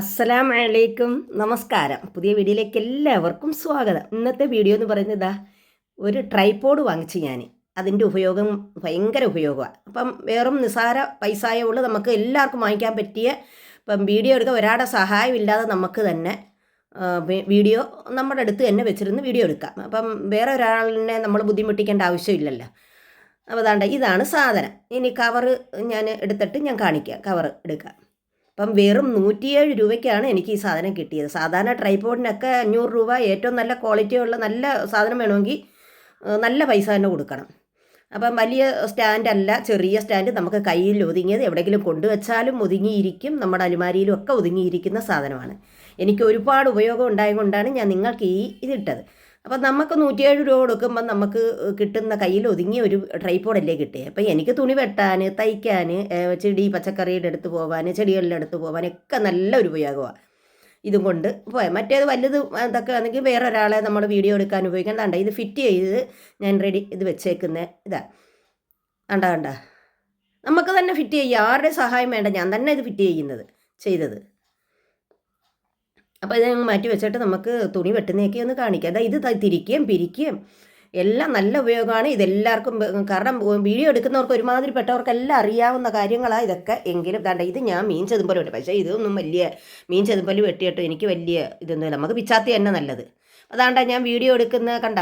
അസ്സലാം വലൈക്കും നമസ്കാരം. പുതിയ വീഡിയോയിലേക്ക് എല്ലാവർക്കും സ്വാഗതം. ഇന്നത്തെ വീഡിയോ എന്ന് പറയുന്നത് ഇതാ ഒരു ട്രൈപോഡ് വാങ്ങിച്ചു ഞാൻ അതിന്റെ ഉപയോഗം ഭയങ്കര ഉപയോഗമാണ് അപ്പം വേറും നിസാര പൈസയേ ഉള്ളൂ. നമുക്ക് എല്ലാവർക്കും വാങ്ങിക്കാൻ പറ്റിയ ഇപ്പം വീഡിയോ എടുക്കാൻ ഒരാളുടെ സഹായമില്ലാതെ നമുക്ക് തന്നെ വീഡിയോ നമ്മുടെ അടുത്ത് തന്നെ വെച്ചിരുന്ന് വീഡിയോ എടുക്കാം. അപ്പം വേറെ ഒരാളിനെ നമ്മൾ ബുദ്ധിമുട്ടിക്കേണ്ട ആവശ്യമില്ലല്ലോ. അപ്പോൾ അതാണ്ട് ഇതാണ് സാധനം. ഇനി കവറ് ഞാൻ എടുത്തിട്ട് ഞാൻ കാണിക്കാം. കവർ എടുക്കാം. അപ്പം വെറും നൂറ്റിയേഴ് രൂപയ്ക്കാണ് എനിക്ക് ഈ സാധനം കിട്ടിയത്. സാധാരണ ട്രൈപോഡിനൊക്കെ അഞ്ഞൂറ് രൂപ ഏറ്റവും നല്ല ക്വാളിറ്റിയുള്ള നല്ല സാധനം വേണമെങ്കിൽ നല്ല പൈസ തന്നെ കൊടുക്കണം. അപ്പം വലിയ സ്റ്റാൻഡല്ല ചെറിയ സ്റ്റാൻഡ് നമുക്ക് കയ്യിൽ ഒതുങ്ങിയത് എവിടെയെങ്കിലും കൊണ്ടുവച്ചാലും ഒതുങ്ങിയിരിക്കും. നമ്മുടെ അലുമാരിയിലും ഒക്കെ ഒതുങ്ങിയിരിക്കുന്ന സാധനമാണ്. എനിക്ക് ഒരുപാട് ഉപയോഗം ഉണ്ടായതുകൊണ്ടാണ് ഞാൻ നിങ്ങൾക്ക് ഈ ഇതിട്ടത് അപ്പം നമുക്ക് നൂറ്റിയേഴ് രൂപ കൊടുക്കുമ്പോൾ നമുക്ക് കിട്ടുന്ന കയ്യിൽ ഒതുങ്ങിയ ഒരു ട്രൈപ്പോഡല്ലേ കിട്ടിയത് അപ്പം എനിക്ക് തുണി വെട്ടാൻ തയ്ക്കാൻ ചെടി പച്ചക്കറിയുടെ അടുത്ത് പോകാൻ ചെടികളുടെ അടുത്ത് പോകാൻ ഒക്കെ നല്ല ഒരു ഉപയോഗമാണ് ഇതും കൊണ്ട് പോയാൽ മറ്റേത് വലുത് ഇതൊക്കെ ആണെങ്കിൽ വേറെ ഒരാളെ നമ്മൾ വീഡിയോ എടുക്കാൻ ഉപയോഗിക്കാൻ കണ്ട? ഇത് ഫിറ്റ് ചെയ്ത് ഞാൻ റെഡി ഇത് വെച്ചേക്കുന്ന ഇതാ. കണ്ട കണ്ട? നമുക്ക് തന്നെ ഫിറ്റ് ചെയ്യാം. ആരുടെ സഹായം വേണ്ട? ഞാൻ തന്നെ ഇത് ഫിറ്റ് ചെയ്യുന്നത് ചെയ്തത്. അപ്പോൾ ഇത് ഞങ്ങൾ മാറ്റി വെച്ചിട്ട് നമുക്ക് തുണി വെട്ടുന്നതൊക്കെ ഒന്ന് കാണിക്കാം. അതാ ഇത് തിരിക്കുകയും പിരിക്കുകയും എല്ലാം നല്ല ഉപയോഗമാണ്. ഇതെല്ലാവർക്കും കാരണം വീഡിയോ എടുക്കുന്നവർക്ക് ഒരുമാതിരി പെട്ടവർക്കെല്ലാം അറിയാവുന്ന കാര്യങ്ങളാണ് ഇതൊക്കെ. എങ്കിലും ദാണ്ട ഇത് ഞാൻ മീൻ ചെതുമ്പോൾ വെട്ടും പക്ഷേ ഇതൊന്നും വലിയ മീൻ ചെതുമ്പോൾ വെട്ടിയിട്ട് എനിക്ക് വലിയ ഇതൊന്നുമില്ല. നമുക്ക് പിച്ചാത്തി തന്നെ നല്ലത്. അതാണ്ട ഞാൻ വീഡിയോ എടുക്കുന്ന കണ്ട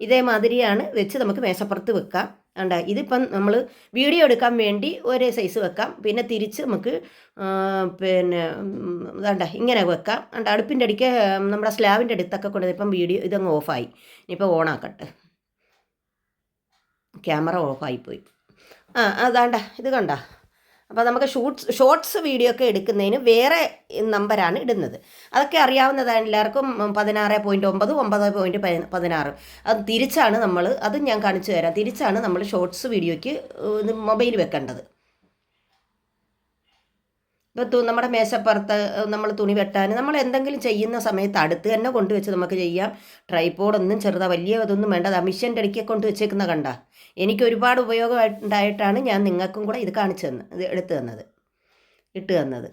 ഇതേമാതിരിയാണ് വെച്ച് നമുക്ക് മേശപ്പുറത്ത് വെക്കാം. കണ്ട ഇതിപ്പം നമ്മൾ വീഡിയോ എടുക്കാൻ വേണ്ടി ഒരേ സൈസ് വെക്കാം. പിന്നെ തിരിച്ച് നമുക്ക് പിന്നെ വേണ്ട ഇങ്ങനെ വെക്കാം. അണ്ട് അടുപ്പിന്റെ അടിക്ക് നമ്മുടെ സ്ലാബിന്റെ അടുത്തൊക്കെ കൊണ്ടുവന്ന് ഇപ്പം വീഡിയോ ഇതങ്ങ് ഓഫായി. ഇനിയിപ്പോൾ ഓണാക്കട്ടെ. ക്യാമറ ഓഫായിപ്പോയി ആ അതാണ്ട ഇത് കണ്ട. അപ്പോൾ നമുക്ക് ഷൂട്ട്സ് ഷോർട്സ് വീഡിയോ ഒക്കെ എടുക്കുന്നതിന് വേറെ നമ്പറാണ് ഇടുന്നത്. അതൊക്കെ അറിയാവുന്നതാണ് എല്ലാവർക്കും പതിനാറ് പോയിന്റ് ഒമ്പത് ഒമ്പത് പോയിന്റ് പതിനാറ്. അത് തിരിച്ചാണ് നമ്മൾ അത് ഞാൻ കാണിച്ചു തരാം. തിരിച്ചാണ് നമ്മൾ ഷോർട്സ് വീഡിയോയ്ക്ക് മൊബൈൽ വെക്കേണ്ടത്. ഇപ്പോൾ നമ്മുടെ മേശപ്പുറത്ത് നമ്മൾ തുണി വെട്ടാൻ നമ്മൾ എന്തെങ്കിലും ചെയ്യുന്ന സമയത്ത് അടുത്ത് തന്നെ കൊണ്ടുവച്ച് നമുക്ക് ചെയ്യാം. ട്രൈപോഡൊന്നും ചെറുതാ വലിയ ഇതൊന്നും വേണ്ട. ആ മിഷ്യന്റെ ഇടയ്ക്ക് കൊണ്ട് വെച്ചേക്കുന്ന കണ്ട. എനിക്ക് ഒരുപാട് ഉപയോഗം ഉണ്ടായിട്ടാണ് ഞാൻ നിങ്ങൾക്കും കൂടെ ഇത് കാണിച്ചു തന്നത് ഇത് എടുത്തു തന്നത്. ഇട്ട് തന്നത്.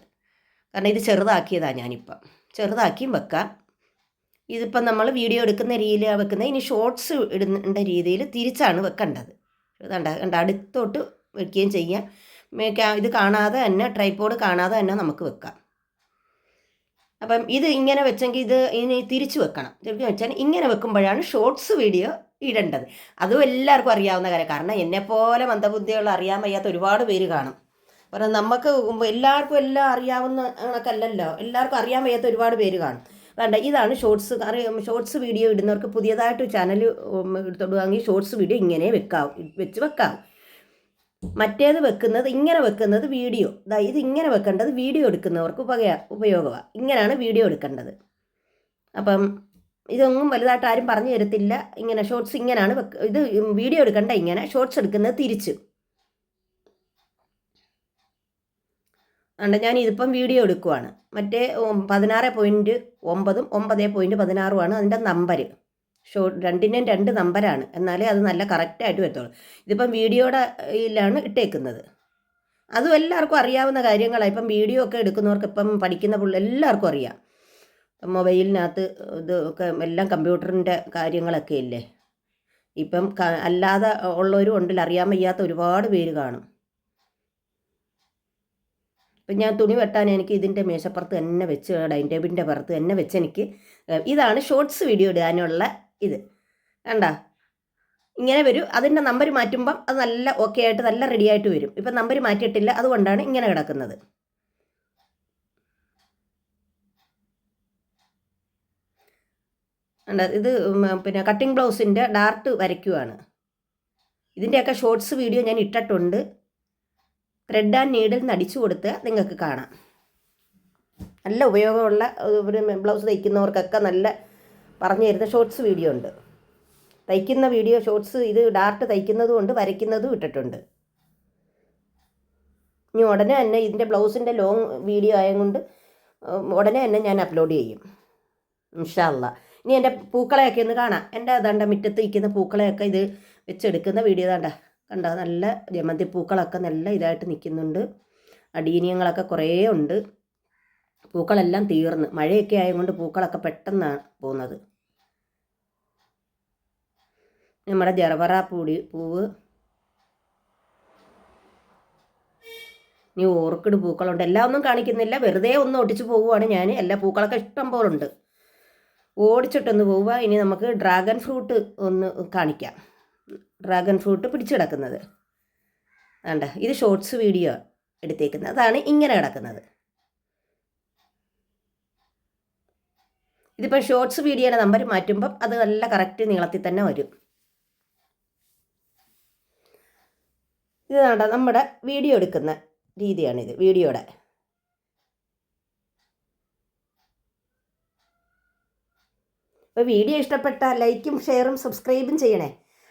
കാരണം ഇത് ചെറുതാക്കിയതാണ് ഞാനിപ്പം. ചെറുതാക്കിയും വെക്കാം. ഇതിപ്പം നമ്മൾ വീഡിയോ എടുക്കുന്ന രീതിയിലാണ് വെക്കുന്നത്. ഇനി ഷോർട്സ് ഇടുന്ന രീതിയിൽ തിരിച്ചാണ് വെക്കേണ്ടത്. കണ്ട കണ്ട അടുത്തോട്ട് വെക്കുകയും ചെയ്യാം. ഇത് കാണാതെ തന്നെ ട്രൈപ്പോഡ് കാണാതെ തന്നെ നമുക്ക് വെക്കാം. അപ്പം ഇത് ഇങ്ങനെ വെച്ചെങ്കിൽ ഇത് ഇനി തിരിച്ചു വെക്കണം. തിരിച്ചു വെച്ചാൽ ഇങ്ങനെ വെക്കുമ്പോഴാണ് ഷോർട്സ് വീഡിയോ ഇടേണ്ടത്. അതും എല്ലാവർക്കും അറിയാവുന്ന കാര്യം. കാരണം എന്നെപ്പോലെ മന്ദബുദ്ധികൾ അറിയാൻ വയ്യാത്ത ഒരുപാട് പേര് കാണും. കാരണം നമുക്ക് എല്ലാവർക്കും എല്ലാം അറിയാവുന്ന കണക്കല്ലല്ലോ. എല്ലാവർക്കും അറിയാൻ വയ്യാത്ത ഒരുപാട് പേര് കാണും. വേണ്ട ഇതാണ് ഷോർട്സ് ഷോർട്സ് വീഡിയോ ഇടുന്നവർക്ക് പുതിയതായിട്ട് ചാനൽ എടുത്തോടുവാണെങ്കിൽ ഷോർട്സ് വീഡിയോ ഇങ്ങനെ വെക്കാം വെച്ച് വെക്കാം മറ്റേത് വെക്കുന്നത് ഇങ്ങനെ വെക്കുന്നത് വീഡിയോ. ഇത് ഇങ്ങനെ വെക്കേണ്ടത് വീഡിയോ എടുക്കുന്നവർക്ക് ഉപക ഉപയോഗമാണ് ഇങ്ങനെയാണ് വീഡിയോ എടുക്കേണ്ടത്. അപ്പം ഇതൊന്നും വലുതായിട്ട് ആരും പറഞ്ഞു തരത്തില്ല. ഇങ്ങനെ ഷോർട്സ് ഇങ്ങനെയാണ് വെക്ക ഇത് വീഡിയോ എടുക്കണ്ട ഇങ്ങനെ ഷോർട്സ് എടുക്കുന്നത് തിരിച്ച്. അതുകൊണ്ട് ഞാൻ ഇതിപ്പം വീഡിയോ എടുക്കുവാണ്. മറ്റേ പതിനാറ് പോയിന്റ് ഒമ്പതും ഒമ്പത് പോയിന്റ് പതിനാറുമാണ് അതിന്റെ നമ്പർ ഷോ രണ്ടിന്റെയും രണ്ട് നമ്പരാണ്. എന്നാലേ അത് നല്ല കറക്റ്റായിട്ട് വരത്തുള്ളൂ ഇതിപ്പം വീഡിയോയുടെ ഇതിലാണ് ഇട്ടേക്കുന്നത്. അതും എല്ലാവർക്കും അറിയാവുന്ന കാര്യങ്ങളാണ് ഇപ്പം വീഡിയോ ഒക്കെ എടുക്കുന്നവർക്ക് ഇപ്പം പഠിക്കുന്ന പിള്ളേർ എല്ലാവർക്കും അറിയാം. മൊബൈലിനകത്ത് ഇത് ഒക്കെ എല്ലാം കമ്പ്യൂട്ടറിന്റെ കാര്യങ്ങളൊക്കെ ഇല്ലേ? ഇപ്പം അല്ലാതെ ഉള്ളവരും ഉണ്ടിൽ അറിയാൻ വയ്യാത്ത ഒരുപാട് പേര് കാണും. ഇപ്പം ഞാൻ തുണി വെട്ടാൻ എനിക്ക് ഇതിന്റെ മേശപ്പുറത്ത് തന്നെ വെച്ച് ഡൈനിങ് ടേബിളിന്റെ പുറത്ത് തന്നെ വെച്ച് എനിക്ക് ഇതാണ് ഷോർട്സ് വീഡിയോ ഇടാനുള്ള ഇത്. കണ്ട? ഇങ്ങനെ വരും. അതിന്റെ നമ്പർ മാറ്റുമ്പം അത് നല്ല ഓക്കെ ആയിട്ട് നല്ല റെഡി ആയിട്ട് വരും. ഇപ്പം നമ്പർ മാറ്റിയിട്ടില്ല. അതുകൊണ്ടാണ് ഇങ്ങനെ കിടക്കുന്നത്. ഇത് പിന്നെ കട്ടിംഗ് ബ്ലൗസിന്റെ ഡാർട്ട് വരയ്ക്കുവാണ്. ഇതിന്റെയൊക്കെ ഷോർട്സ് വീഡിയോ ഞാൻ ഇട്ടിട്ടുണ്ട്. ത്രെഡ് ആൻഡ് നീഡിൽ നടിച്ചു കൊടുത്ത് നിങ്ങൾക്ക് കാണാം. നല്ല ഉപയോഗമുള്ള ഒരു ബ്ലൗസ് തയ്ക്കുന്നവർക്കൊക്കെ നല്ല പറഞ്ഞു തരുന്ന ഷോർട്സ് വീഡിയോ ഉണ്ട്. തയ്ക്കുന്ന വീഡിയോ ഷോർട്സ് ഇത് ഡാർട്ട് തയ്ക്കുന്നതും ഉണ്ട് വരയ്ക്കുന്നതും ഇട്ടിട്ടുണ്ട്. ഇനി ഉടനെ തന്നെ ഇതിന്റെ ബ്ലൗസിന്റെ ലോങ് വീഡിയോ ആയതുകൊണ്ട് ഉടനെ തന്നെ ഞാൻ അപ്ലോഡ് ചെയ്യും. ഇൻഷാല്ല ഇനി എന്റെ പൂക്കളെയൊക്കെ ഒന്ന് കാണാം. എന്റെ അതാണ്ട മുറ്റത്ത് നിൽക്കുന്ന പൂക്കളെയൊക്കെ ഇത് വെച്ചെടുക്കുന്ന വീഡിയോ താണ്ട കണ്ട? നല്ല ജമന്തി പൂക്കളൊക്കെ നല്ല ഇതായിട്ട് നിൽക്കുന്നുണ്ട്. അടീനിയങ്ങളൊക്കെ കുറേ ഉണ്ട്. പൂക്കളെല്ലാം തീർന്ന്. മഴയൊക്കെ ആയതുകൊണ്ട് പൂക്കളൊക്കെ പെട്ടെന്നാണ് പോകുന്നത് നമ്മുടെ ജർവറ പൂടി പൂവ്. ഇനി ഓർക്കിഡ് പൂക്കളുണ്ട്. എല്ലാം ഒന്നും കാണിക്കുന്നില്ല. വെറുതെ ഒന്ന് ഒട്ടിച്ച് പോവുകയാണ് ഞാൻ എല്ലാ പൂക്കളൊക്കെ ഇഷ്ടം പോലെ ഉണ്ട് ഓടിച്ചിട്ടൊന്ന് പോവുക. ഇനി നമുക്ക് ഡ്രാഗൺ ഫ്രൂട്ട് ഒന്ന് കാണിക്കാം. ഡ്രാഗൺ ഫ്രൂട്ട് പിടിച്ചു കിടക്കുന്നത്. വേണ്ട ഇത് ഷോർട്സ് വീഡിയോ എടുത്തേക്കുന്നത്. അതാണ് ഇങ്ങനെ കിടക്കുന്നത്. ഇതിപ്പോൾ ഷോർട്സ് വീഡിയോയുടെ നമ്പർ മാറ്റുമ്പം അത് നല്ല കറക്റ്റ് നീളത്തിൽ തന്നെ വരും. ഇത് വേണ്ട നമ്മുടെ വീഡിയോ എടുക്കുന്ന രീതിയാണിത് വീഡിയോയുടെ അപ്പോൾ വീഡിയോ ഇഷ്ടപ്പെട്ട ലൈക്കും ഷെയറും സബ്സ്ക്രൈബും ചെയ്യണേ.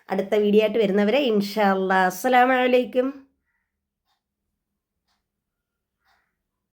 അടുത്ത വീഡിയോ ആയിട്ട് വരുന്നവരെ ഇൻഷാ അസ്സലാമലൈക്കും